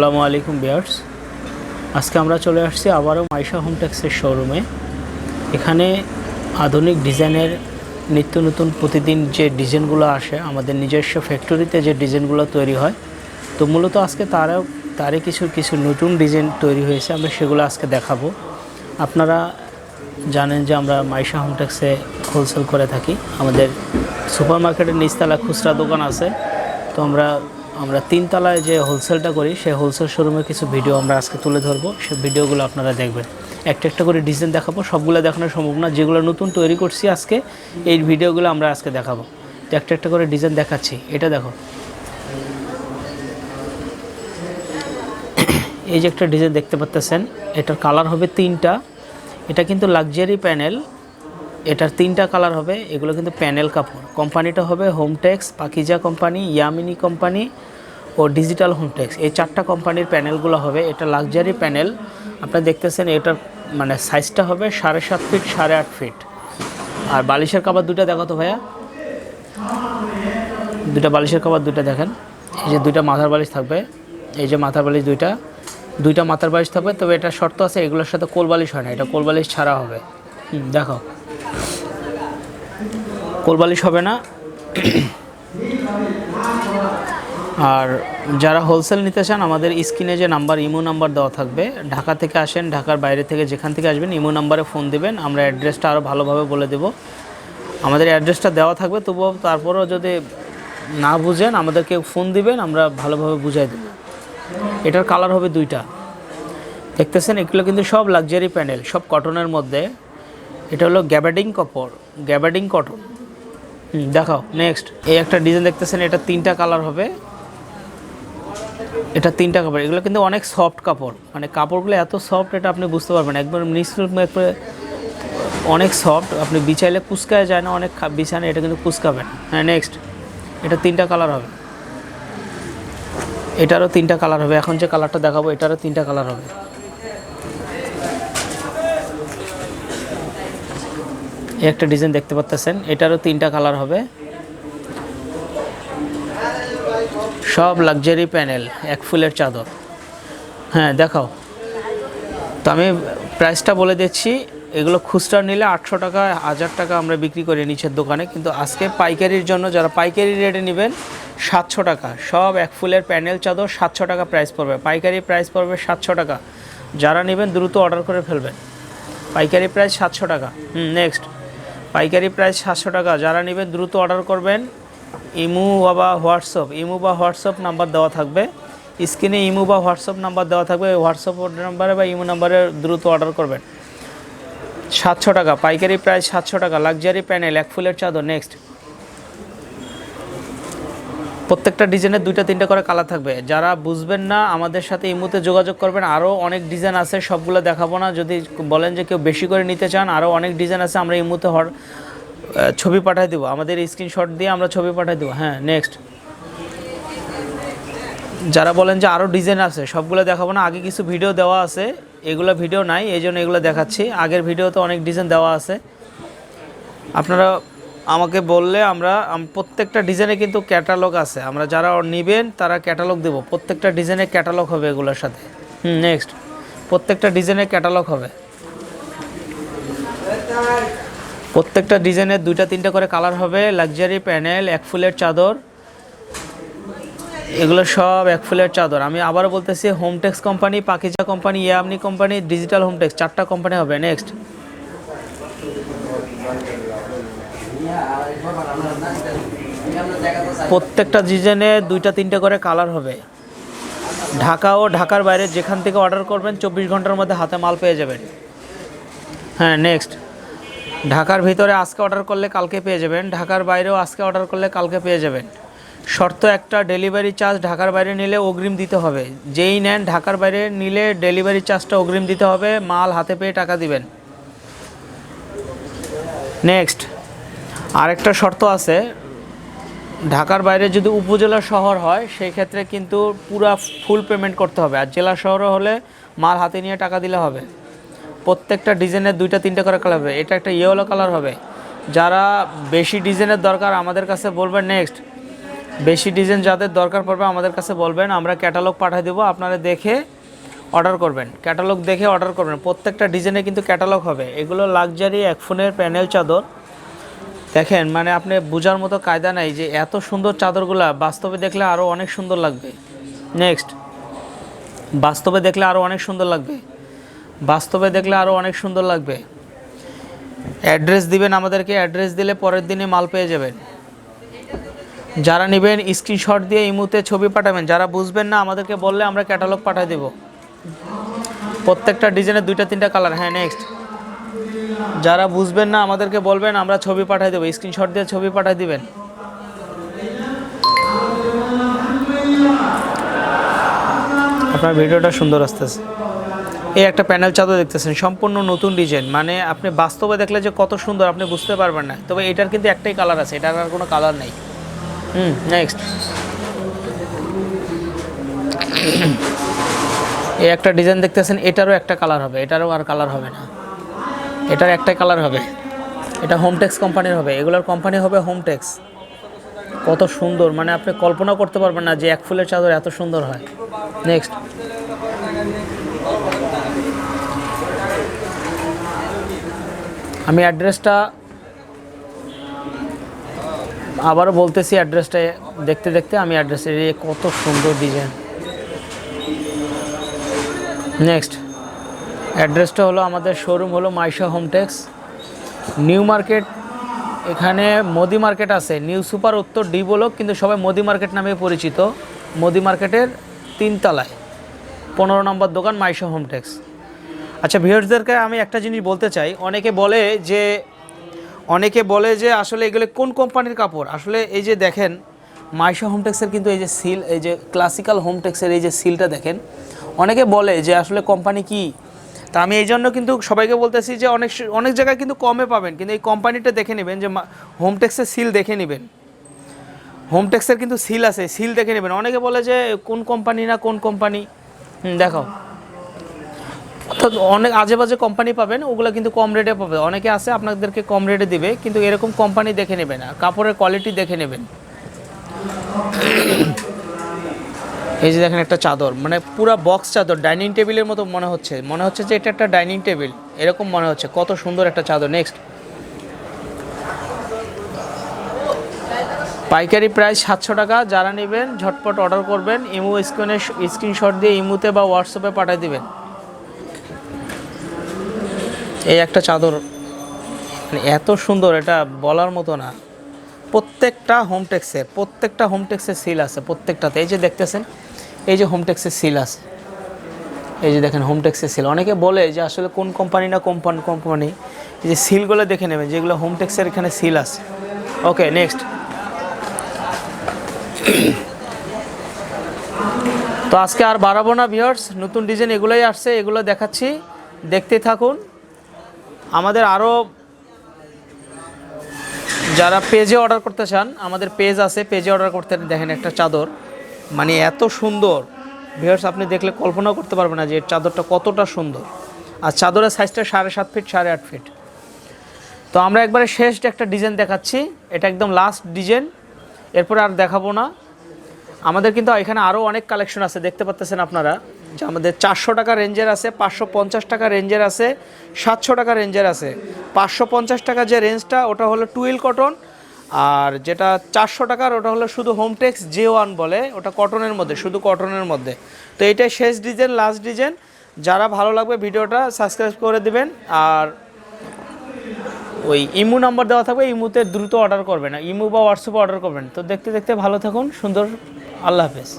আসসালামু আলাইকুম বিয়ার্স আজকে আমরা চলে আসছি আবারও মাইশা হোমটেক্সের শোরুমে। এখানে আধুনিক ডিজাইনের নিত্য নতুন প্রতিদিন যে ডিজাইনগুলো আসে, আমাদের নিজস্ব ফ্যাক্টরিতে যে ডিজাইনগুলো তৈরি হয়, তো মূলত আজকে তারাও, তারই কিছু কিছু নতুন ডিজাইন তৈরি হয়েছে, আমরা সেগুলো আজকে দেখাবো। আপনারা জানেন যে আমরা মাইশা হোমটেক্সে হোলসেল করে থাকি। আমাদের সুপার মার্কেটের নিচতলা খুচরা দোকান আছে, তো আমরা আমরা তিনতলায় যে হোলসেলটা করি, সেই হোলসেল শোরুমের কিছু ভিডিও আমরা আজকে তুলে ধরবো। সেই ভিডিওগুলো আপনারা দেখবেন। একটা একটা করে ডিজাইন দেখাবো। সবগুলো দেখানো সম্ভব না। যেগুলো নতুন তৈরি করছি আজকে, এই ভিডিওগুলো আমরা আজকে দেখাবো। তো একটা একটা করে ডিজাইন দেখাচ্ছি। এটা দেখো। এই যে একটা ডিজাইন দেখতে পাচ্তেছেন, এটার কালার হবে তিনটা। এটা কিন্তু লাক্সারি প্যানেল এটার তিনটা কালার হবে। এগুলো কিন্তু প্যানেল কাপড়। কোম্পানিটা হবে Hometex Pakiza company Yamini company ও ডিজিটাল হোমটেক্স এই চারটা কোম্পানির প্যানেলগুলো হবে। এটা লাক্সারি প্যানেল আপনারা দেখতেছেন এটার মানে সাইজটা হবে সাড়ে সাত ফিট সাড়ে আট ফিট আর বালিশের কাবার দুটো দেখো তো ভাইয়া। দুটা বালিশের কাবার দুটো দেখেন। এই যে দুইটা মাথার বালিশ থাকবে। এই যে মাথার বালিশ দুইটা। দুইটা মাথার বালিশ থাকবে, তবে এটা শর্ত আছে, এগুলোর সাথে কোল বালিশ হয় না। এটা কোল বালিশ ছাড়া হবে। দেখো। কোলবালিশ হবে না। আর যারা হোলসেল নিতে চান, আমাদের স্ক্রিনে যে নাম্বার ইমো নাম্বার দেওয়া থাকবে। ঢাকা থেকে আসেন, ঢাকার বাইরে থেকে যেখান থেকে আসবেন, ইমো নাম্বারে ফোন দিবেন, আমরা অ্যাড্রেসটা আরও ভালোভাবে বলে দেব। আমাদের অ্যাড্রেসটা দেওয়া থাকবে, তবুও তারপরেও যদি না বুঝেন, আমাদেরকে ফোন দিবেন, আমরা ভালোভাবে বুঝাই দেব। এটার কালার হবে দুইটা। দেখতেছেন, এগুলো কিন্তু সব লাক্সারি প্যানেল সব কটনের মধ্যে। এটা হলো গ্যাবাডিং কাপড় গ্যাবাডিং কটন দেখাও নেক্সট এই একটা ডিজাইন দেখতেছেন, এটা তিনটা কালার হবে। এটা তিনটা কাপড় এগুলো কিন্তু অনেক সফট কাপড়। মানে কাপড়গুলো এত সফট এটা আপনি বুঝতে পারবেন একবার একবারে অনেক সফট আপনি বিছাইলে কুচকায় যায় না, অনেক বিছানে এটা কিন্তু কুচকাবেন হ্যাঁ নেক্সট এটা তিনটা কালার হবে। এটারও তিনটা কালার হবে। এখন যে কালারটা দেখাবো, এটারও তিনটা কালার হবে। একটা ডিজাইন দেখতে পাচ্ছেন এটারও তিনটা কালার হবে। সব লাক্সারি প্যানেল এক ফুলের চাদর। হ্যাঁ দেখাও। তো আমি প্রাইসটা বলে দিচ্ছি, এগুলো খুচরা নিলে আটশো টাকা, হাজার টাকা আমরা বিক্রি করি নিচের দোকানে, কিন্তু আজকে পাইকারির জন্য যারা পাইকারি রেটে নেবেন, সাতশো টাকা। সব এক ফুলের প্যানেল চাদর, সাতশো টাকা প্রাইস পড়বে। পাইকারি প্রাইস পড়বে সাতশো টাকা। যারা নেবেন, দ্রুত অর্ডার করে ফেলবেন। পাইকারি প্রাইস সাতশো টাকা। হুম নেক্সট পাইকারি প্রাইস সাতশো টাকা। যারা নেবেন, দ্রুত অর্ডার করবেন। ইমু বা হোয়াটসঅ্যাপ ইমু বা হোয়াটসঅ্যাপ নাম্বার দেওয়া থাকবে। স্ক্রিনে ইমু বা হোয়াটসঅ্যাপ নাম্বার দেওয়া থাকবে হোয়াটসঅ্যাপ নাম্বারে বা ইমু নাম্বারে দ্রুত অর্ডার করবেন। সাতশো টাকা পাইকারি প্রাইস সাতশো টাকা লাক্সারি প্যানেল এক ফুলের চাদর নেক্সট। প্রত্যেকটা ডিজাইনের দুইটা তিনটা করে কালার থাকবে। যারা বুঝবেন না আমাদের সাথে ইমুতে যোগাযোগ করবেন। আরও অনেক ডিজাইন আছে সবগুলো দেখাবো না। যদি বলেন যে কেউ বেশি করে নিতে চান আরও অনেক ডিজাইন আছে আমরা ইমুতে হর আহ, ছবি পাঠিয়ে দেবো। আমাদের স্ক্রিনশট দিয়ে আমরা ছবি পাঠিয়ে দেবো। হ্যাঁ নেক্সট যারা বলেন যে আরও ডিজাইন আছে, সবগুলো দেখাবো না। আগে কিছু ভিডিও দেওয়া আছে। এগুলো ভিডিও নাই, এই জন্য এগুলো দেখাচ্ছি। আগের ভিডিওতে অনেক ডিজাইন দেওয়া আছে। আপনারা আমাকে বললে আমরা প্রত্যেকটা ডিজাইনে কিন্তু ক্যাটালগ আছে। আমরা যারা নেবেন, তারা ক্যাটালগ দেব। প্রত্যেকটা ডিজাইনে ক্যাটালগ হবে এগুলোর সাথে। হুম নেক্সট প্রত্যেকটা ডিজাইনে ক্যাটালগ হবে। প্রত্যেকটা ডিজাইনের দুইটা, তিনটা করে কালার হবে। লাক্সারি প্যানেল এক ফুলের চাদর। এগুলো সব এক ফুলের চাদর। আমি আবারও বলতেছি Hometex company Pakiza company ইয়ামনি company digital Hometex চারটা কোম্পানি হবে। নেক্সট প্রত্যেকটা ডিজাইনে দুইটা, তিনটা করে কালার হবে। ঢাকা ও ঢাকার বাইরে যেখান থেকে অর্ডার করবেন, চব্বিশ ঘণ্টার মধ্যে হাতে মাল পেয়ে যাবেন। হ্যাঁ নেক্সট ঢাকার ভিতরে আজকে অর্ডার করলে কালকে পেয়ে যাবেন, ঢাকার বাইরেও আজকে অর্ডার করলে কালকে পেয়ে যাবেন। শর্ত একটা ডেলিভারি চার্জ ঢাকার বাইরে নিলে অগ্রিম দিতে হবে। যেই নেন ঢাকার বাইরে নিলে ডেলিভারি চার্জটা অগ্রিম দিতে হবে, মাল হাতে পেয়ে টাকা দিবেন। নেক্সট আরেকটা শর্ত আছে। ঢাকার বাইরে যদি উপজেলা শহর হয়, সেই ক্ষেত্রে কিন্তু পুরা ফুল পেমেন্ট করতে হবে। আর জেলা শহরে হলে মাল হাতে নিয়ে টাকা দিলে হবে। প্রত্যেকটা ডিজাইনের দুইটা, তিনটা করে কালার হবে। এটা একটা ইয়েলো কালার হবে। যারা বেশি ডিজাইনের দরকার আমাদের কাছে বলবেন নেক্সট বেশি ডিজাইন যাদের দরকার পড়বে আমাদের কাছে বলবেন, আমরা ক্যাটালগ পাঠিয়ে দেবো, আপনারা দেখে অর্ডার করবেন। ক্যাটালগ দেখে অর্ডার করবেন। প্রত্যেকটা ডিজাইনে কিন্তু ক্যাটালগ হবে। এগুলো লাক্সারি এক ফোনের প্যানেল চাদর। দেখেন মানে আপনি বোঝার মতো কায়দা নাই যে এত সুন্দর চাদরগুলা বাস্তবে দেখলে আরও অনেক সুন্দর লাগবে। নেক্সট বাস্তবে দেখলে আরও অনেক সুন্দর লাগবে। বাস্তবে দেখলে আরও অনেক সুন্দর লাগবে। অ্যাড্রেস দিবেন আমাদেরকে, অ্যাড্রেস দিলে পরের দিনে মাল পেয়ে যাবেন। যারা নেবেন, স্ক্রিনশট দিয়ে ইমুতে ছবি পাঠাবেন। যারা বুঝবেন না, আমাদেরকে বললে আমরা ক্যাটালগ পাঠিয়ে দেব। প্রত্যেকটা ডিজাইনের দুইটা, তিনটা কালার। হ্যাঁ নেক্সট যারা বুঝবেন না, আমাদেরকে বলবেন, আমরা ছবি পাঠিয়ে দেবো। স্ক্রিনশট দিয়ে ছবি পাঠিয়ে দিবেন। আপনার ভিডিওটা সুন্দর আসতেছে। এই একটা প্যানেল চাদর দেখতেছেন, সম্পূর্ণ নতুন ডিজাইন। মানে আপনি বাস্তবে দেখলে যে কত সুন্দর, আপনি বুঝতে পারবেন না। তবে এটার কিন্তু একটাই কালার আছে, এটার আর কোনো কালার নেই। হুম নেক্সট এই একটা ডিজাইন দেখতেছেন, এটারও একটা কালার হবে, এটারও আর কালার হবে না। এটার একটাই কালার হবে। এটা হোমটেক্স কোম্পানির হবে, এগুলোর কোম্পানি হবে হোমটেক্স। কত সুন্দর মানে আপনি কল্পনা করতে পারবেন না যে এক ফুলের চাদর এত সুন্দর হয়। নেক্সট আমি অ্যাড্রেসটা আবারও বলতেছি, অ্যাড্রেসটা দেখতে দেখতে আমি অ্যাড্রেসের কত সুন্দর ডিজাইন। নেক্সট অ্যাড্রেসটা হলো আমাদের শোরুম হলো মাইশা হোমটেক্স নিউ মার্কেট এখানে মোদি মার্কেট আছে। নিউ সুপার উত্তর ডি ব্লক, কিন্তু সবাই মোদি মার্কেট নামে পরিচিত। মোদি মার্কেটের তিনতলায়। পনেরো নম্বর দোকান মাইশা হোমটেক্স আচ্ছা ভিউয়ার্সদেরকে আমি একটা জিনিস বলতে চাই। অনেকে বলে যে, অনেকে বলে যে আসলে এগুলো কোন কোম্পানির কাপড়? আসলে এই যে দেখেন, মাইশা হোমটেক্সের কিন্তু এই যে সিল, এই যে ক্লাসিক্যাল হোমটেক্সের এই যে সিলটা দেখেন, অনেকে বলে যে আসলে কোম্পানি কি? তা আমি এই জন্য কিন্তু সবাইকে বলতেছি যে অনেক অনেক জায়গায় কিন্তু কমে পাবেন, কিন্তু এই কোম্পানিটা দেখে নেবেন যে হোমটেক্সের সিল দেখে নেবেন। হোমটেক্সের কিন্তু সিল আছে, সিল দেখে নেবেন। অনেকে বলে যে কোন কোম্পানি না কোন কোম্পানি? দেখাও। অর্থাৎ অনেক আজে বাজে কোম্পানি পাবেন, ওগুলো কিন্তু কম রেটে পাবে। অনেকে আছে আপনাদেরকে কম রেটে দিবে, কিন্তু এরকম কোম্পানি দেখে নেবেন আর কাপড়ের কোয়ালিটি দেখে নেবেন। এই যে দেখেন একটা চাদর মানে পুরো বক্স চাদর ডাইনিং টেবিলের মতো মনে হচ্ছে। মনে হচ্ছে যে এটা একটা ডাইনিং টেবিল এরকম মনে হচ্ছে। কত সুন্দর একটা চাদর নেক্সট পাইকারি প্রাইস সাতশো টাকা, যারা নেবেন, ঝটপট অর্ডার করবেন, ইমো স্ক্রিনে স্ক্রিনশট দিয়ে ইমুতে বা হোয়াটসঅ্যাপে পাঠিয়ে দিবেন। এই একটা চাদর মানে এত সুন্দর, এটা বলার মতো না। প্রত্যেকটা হোমটেক্সের প্রত্যেকটা হোমটেক্সের সিল আছে, প্রত্যেকটাতে। এই যে দেখতেছেন, এই যে হোমটেক্সের সিল আছে। এই যে দেখেন হোমটেক্সের সিল অনেকে বলে যে আসলে কোন কোম্পানি না কোম্পানি কোম্পানি এই যে সিলগুলো দেখে নেবেন, যেগুলো হোমটেক্সের এখানে সিল আছে। ওকে নেক্সট তো আজকে আর বাড়াবো না ভিওর্স নতুন ডিজাইন এগুলোই আসছে, এগুলো দেখাচ্ছি। দেখতে থাকুন। আমাদের আরও যারা পেজে অর্ডার করতে চান, আমাদের পেজ আছে পেজে অর্ডার করতে দেখেন একটা চাদর। মানে এত সুন্দর। ভিউয়ার্স আপনি দেখলে কল্পনাও করতে পারবেন না যে চাদরটা কতটা সুন্দর। আর চাদরের সাইজটা সাড়ে সাত ফিট সাড়ে আট ফিট তো আমরা একবারে শেষ একটা ডিজাইন দেখাচ্ছি, এটা একদম লাস্ট ডিজাইন এরপরে আর দেখাবো না। আমাদের কিন্তু এখানে আরও অনেক কালেকশন আছে, দেখতে পাচ্ছেন আপনারা। আমাদের চারশো টাকা রেঞ্জের আছে, পাঁচশো পঞ্চাশ টাকা রেঞ্জের আছে, সাতশো টাকা রেঞ্জের আছে। পাঁচশো পঞ্চাশ টাকা যে রেঞ্জটা, ওটা হলো টুয়েল কটন। আর যেটা চারশো টাকার, ওটা হলো শুধু হোমটেক্স জে ওয়ান বলে, ওটা কটনের মধ্যে, শুধু কটনের মধ্যে। তো এটাই শেষ ডিজাইন, লাস্ট ডিজাইন। যারা ভালো লাগবে ভিডিওটা, সাবস্ক্রাইব করে দিবেন। আর ওই ইমু নাম্বার দেওয়া থাকবে, ইমুতে দ্রুত অর্ডার করবেন। ইমু বা হোয়াটসঅ্যাপে অর্ডার করবেন। তো দেখতে দেখতে ভালো থাকুন, সুন্দর, আল্লাহ হাফেজ।